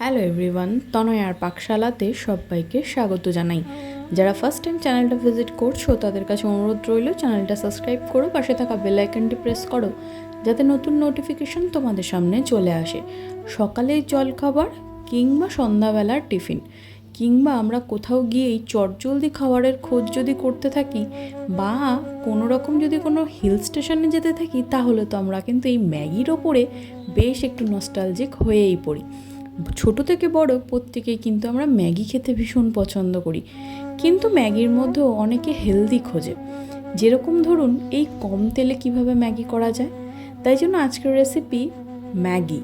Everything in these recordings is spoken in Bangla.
হ্যালো এভরিওয়ান তনয় আর পাকশালাতে সবাইকে স্বাগত জানাই। যারা ফার্স্ট টাইম চ্যানেলটা ভিজিট করছ, তাদের কাছে অনুরোধ রইল চ্যানেলটা সাবস্ক্রাইব করো, পাশে থাকা বেল আইকনটি প্রেস করো, যাতে নতুন নোটিফিকেশন তোমাদের সামনে চলে আসে। সকালের জলখাবার কিংবা সন্ধ্যাবেলার টিফিন, কিংবা আমরা কোথাও গিয়েই চটজলদি খাবারের খোঁজ যদি করতে থাকি, বা কোনো রকম যদি কোনো হিল স্টেশনে যেতে থাকি, তাহলে তো আমরা কিন্তু এই ম্যাগির ওপরে বেশ একটু নস্টালজিক হয়েই পড়ি। ছোট থেকে বড় প্রত্যেকেই কিন্তু আমরা ম্যাগি খেতে ভীষণ পছন্দ করি। কিন্তু ম্যাগির মধ্যেও অনেকে হেলদি খোঁজে। যেরকম ধরুন, এই কম তেলে কীভাবে ম্যাগি করা যায়? তাই জন্য আজকের রেসিপি ম্যাগি।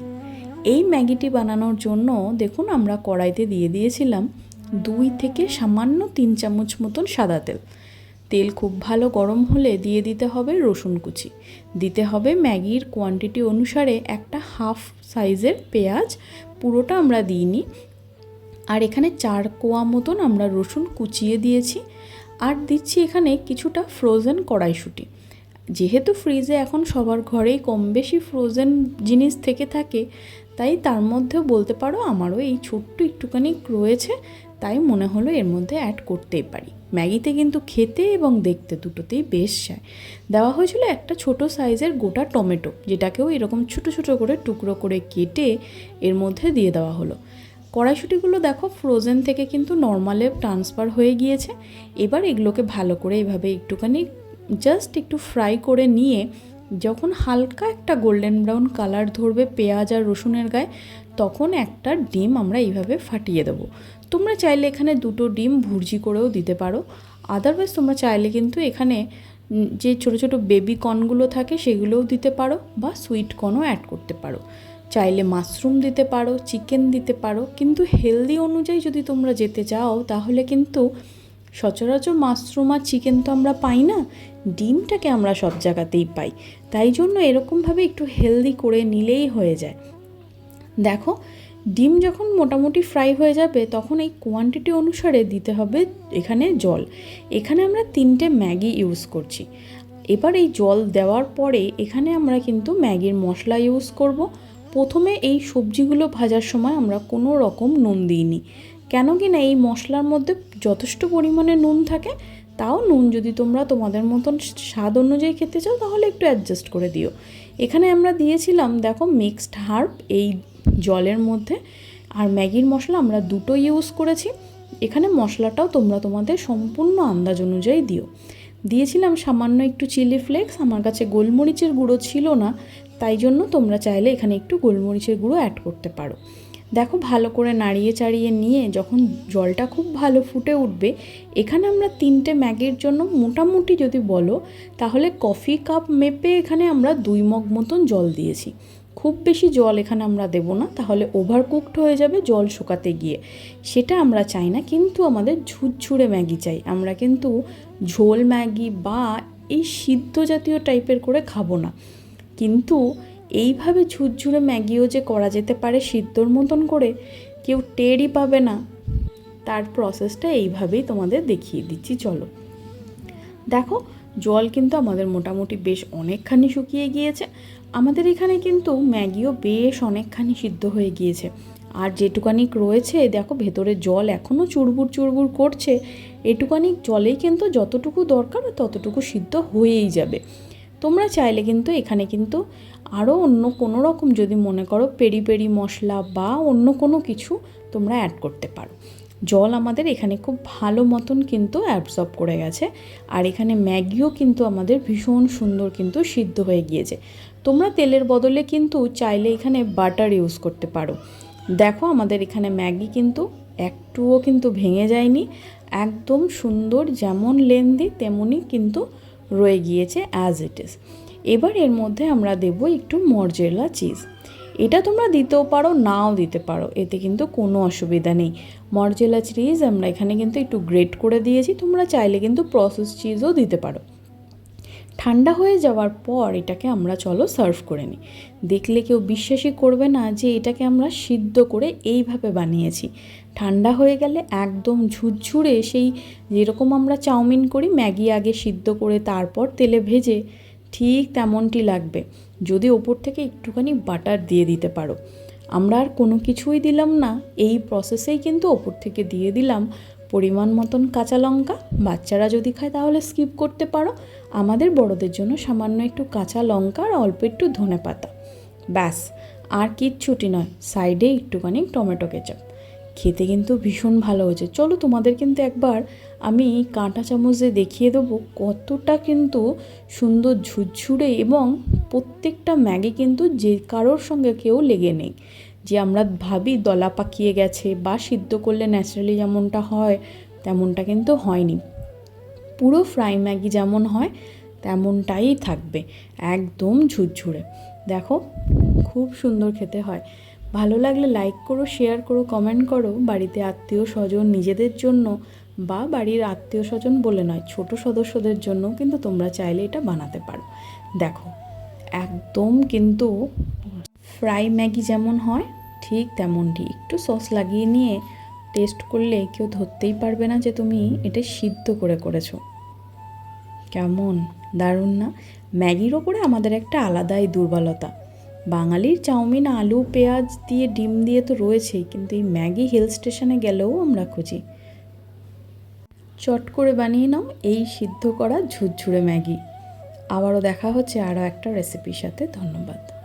এই ম্যাগিটি বানানোর জন্য দেখুন, আমরা কড়াইতে দিয়ে দিয়েছিলাম দুই থেকে সামান্য তিন চামচ মতন সাদা তেল। তেল খুব ভালো গরম হলে দিয়ে দিতে হবে রসুন কুচি। দিতে হবে ম্যাগির কোয়ান্টিটি অনুসারে একটা হাফ সাইজের পেঁয়াজ, পুরোটা আমরা দিইনি আর এখানে চার কোয়া মতন আমরা রসুন কুচিয়ে দিয়েছি। আর দিচ্ছি এখানে কিছুটা ফ্রোজেন কড়াইশুঁটি। যেহেতু ফ্রিজে এখন সবার ঘরেই কম বেশি ফ্রোজেন জিনিস থেকে থাকে, তাই তার মধ্যেও বলতে পারো আমারও এই ছোট্ট একটুখানি রয়েছে, তাই মনে হলো এর মধ্যে অ্যাড করতেই পারি। ম্যাগিতে কিন্তু খেতে এবং দেখতে দুটোতেই বেশ যায় দেওয়া হয়েছিল একটা ছোট সাইজের গোটা টমেটো, যেটাকেও এরকম ছোট ছোট করে টুকরো করে কেটে এর মধ্যে দিয়ে দেওয়া হলো। কড়াইশুটিগুলো দেখো ফ্রোজেন থেকে কিন্তু নর্মালে ট্রান্সফার হয়ে গিয়েছে। এবার এগুলোকে ভালো করে এভাবে একটুখানি জাস্ট একটু ফ্রাই করে নিয়ে, যখন হালকা একটা গোল্ডেন ব্রাউন কালার ধরবে পেঁয়াজ আর রসুনের গায়ে, তখন একটা ডিম আমরা এইভাবে ফাটিয়ে দেবো। তোমরা চাইলে এখানে দুটো ডিম ভুর্জি করেও দিতে পারো। আদারওয়াইজ তোমরা চাইলে কিন্তু এখানে যে ছোটো ছোটো বেবি কর্নগুলো থাকে সেগুলোও দিতে পারো বা সুইট কর্নও অ্যাড করতে পারো। চাইলে মাশরুম দিতে পারো চিকেন দিতে পারো। কিন্তু হেলদি অনুযায়ী যদি তোমরা যেতে চাও, তাহলে কিন্তু সচরাচর মাশরুম আর চিকেন তো আমরা পাই না, ডিমটাকে আমরা সব জায়গাতেই পাই। তাই জন্য এরকমভাবে একটু হেলদি করে নিলেই হয়ে যায়। দেখো ডিম যখন মোটামুটি ফ্রাই হয়ে যাবে, তখন এই কোয়ান্টিটি অনুসারে দিতে হবে এখানে জল। এখানে আমরা তিনটে ম্যাগি ইউজ করছি। এবার এই জল দেওয়ার পরে এখানে আমরা কিন্তু ম্যাগির মশলা ইউজ করব। প্রথমে এই সবজিগুলো ভাজার সময় আমরা কোনো রকম নুন দিইনি। কেন কি না এই মশলার মধ্যে যথেষ্ট পরিমাণে নুন থাকে, তাও নুন যদি তোমরা তোমাদের মতন স্বাদ অনুযায়ী খেতে চাও, তাহলে একটু অ্যাডজাস্ট করে দিও। এখানে আমরা দিয়েছিলাম, দেখো মিক্সড হার্ব এই জলের মধ্যে আর ম্যাগির মশলা আমরা দুটো ইউজ করেছি। এখানে মশলাটাও তোমরা তোমাদের সম্পূর্ণ আন্দাজ অনুযায়ী দিও। দিয়েছিলাম সামান্য একটু চিলি ফ্লেক্স আমার কাছে গোলমরিচের গুঁড়ো ছিল না, তাই জন্য তোমরা চাইলে এখানে একটু গোলমরিচের গুঁড়ো অ্যাড করতে পারো। দেখো ভালো করে নাড়িয়ে চাড়িয়ে নিয়ে যখন জলটা খুব ভালো ফুটে উঠবে, এখানে আমরা তিনটে ম্যাগির জন্য মোটামুটি যদি বলো, তাহলে কফি কাপ মেপে এখানে আমরা দুই মগ মতন জল দিয়েছি। খুব বেশি জল এখানে আমরা দেব না, তাহলে ওভার কুকড হয়ে যাবে, জল শুকাতে গিয়ে। সেটা আমরা চাই না, কিন্তু আমাদের ঝুরঝুরে ম্যাগি চাই। আমরা কিন্তু ঝোল ম্যাগি বা এই সিদ্ধ জাতীয় টাইপের করে খাব না। কিন্তু এইভাবে ঝুরঝুরে ম্যাগিও যে করা যেতে পারে সিদ্ধর মতন করে, কেউ টেরই পাবে না। তার প্রসেসটা এইভাবেই তোমাদের দেখিয়ে দিচ্ছি, চলো। দেখো জল কিন্তু আমাদের মোটামুটি বেশ অনেকখানি শুকিয়ে গিয়েছে। আমাদের এখানে কিন্তু ম্যাগিও বেশ অনেকখানি সিদ্ধ হয়ে গিয়েছে। আর যেটুকানি রয়েছে, দেখো ভেতরে জল এখনও চুরবুর চুরবুর করছে এটুকানি জলেই কিন্তু যতটুকু দরকার ততটুকু সিদ্ধ হয়েই যাবে। তোমরা চাইলে কিন্তু এখানে কিন্তু আরও অন্য কোনো রকম যদি মনে করো পেরি পেরি মশলা বা অন্য কোনো কিছু তোমরা অ্যাড করতে পারো। জল আমাদের এখানে খুব ভালো মতন কিন্তু অ্যাবসর্ব করে গেছে। আর এখানে ম্যাগিও কিন্তু আমাদের ভীষণ সুন্দর কিন্তু সিদ্ধ হয়ে গিয়েছে। তোমরা তেলের বদলে কিন্তু চাইলে এখানে বাটার ইউজ করতে পারো। দেখো আমাদের এখানে ম্যাগি কিন্তু একটুও কিন্তু ভেঙে যায়নি। একদম সুন্দর যেমন লেন্দি তেমনই কিন্তু রয়ে গিয়েছে অ্যাজ ইট ইজ এবার এর মধ্যে আমরা দেব একটু মরজেলা চিজ এটা তোমরা দিতেও পারো, নাও দিতে পারো। এতে কিন্তু কোনো অসুবিধা নেই। মরজেলা চিজ আমরা এখানে কিন্তু একটু গ্রেট করে দিয়েছি, তোমরা চাইলে কিন্তু প্রসেস চিজও দিতে পারো। ঠান্ডা হয়ে যাওয়ার পর এটাকে আমরা চলো সার্ভ করে নিই। দেখলে কেউ বিশ্বাসই করবে না যে এটাকে আমরা সিদ্ধ করে এইভাবে বানিয়েছি। ঠান্ডা হয়ে গেলে একদম ঝুরঝুরে সেই যেরকম আমরা চাউমিন করি, ম্যাগি আগে সিদ্ধ করে তারপর তেলে ভেজে ঠিক তেমনটি লাগবে। যদি ওপর থেকে একটুখানি বাটার দিয়ে দিতে পারো। আমরা আর কোনো কিছুই দিলাম না। এই প্রসেসেই কিন্তু ওপর থেকে দিয়ে দিলাম পরিমাণ মতন কাঁচা লঙ্কা। বাচ্চারা যদি খায় তাহলে স্কিপ করতে পারো। আমাদের বড়দের জন্য সামান্য একটু কাঁচা লঙ্কা আর অল্প একটু ধনে পাতা ব্যাস, আর কিচ্ছুটি নয়। সাইডে একটুখানি টমেটো কেচাপ খেতে কিন্তু ভীষণ ভালো হয়েছে। চলো তোমাদের কিন্তু একবার আমি কাঁটা চামচে দেখিয়ে দেবো কতটা কিন্তু সুন্দর ঝুরঝুরে এবং প্রত্যেকটা ম্যাগি কিন্তু যে কারোর সঙ্গে কেউ লেগে নেই। যে আমরা ভাবি দলা পাকিয়ে গেছে বা সিদ্ধ করলে ন্যাচারালি যেমনটা হয়, তেমনটা কিন্তু হয়নি। পুরো ফ্রাই ম্যাগি যেমন হয়, তেমনটাই থাকবে, একদম ঝুরঝুরে। দেখো, খুব সুন্দর খেতে হয়। ভালো লাগলে লাইক করো শেয়ার করো কমেন্ট করো। বাড়িতে আত্মীয় স্বজন নিজেদের জন্য বা বাড়ির আত্মীয় স্বজন বলে নয়, ছোট সদস্যদের জন্য কিন্তু তোমরা চাইলে এটা বানাতে পারো। দেখো, একদম কিন্তু ফ্রাই ম্যাগি যেমন হয়, ঠিক তেমনটি। একটু সস লাগিয়ে নিয়ে টেস্ট করলে কেউ ধরতেই পারবে না যে তুমি এটা সিদ্ধ করে করেছ। কেমন? দারুণ না? ম্যাগির ওপরে আমাদের একটা আলাদাই দুর্বলতা। বাঙালির চাউমিন, আলু, পেঁয়াজ দিয়ে ডিম দিয়ে তো রয়েছেই, কিন্তু এই ম্যাগি হিল স্টেশনে গেলেও আমরা খুঁজি। চট করে বানিয়ে নাও এই সিদ্ধ করা ঝুরঝুরে ম্যাগি। আবারও দেখা হচ্ছে আরও একটা রেসিপির সাথে। ধন্যবাদ।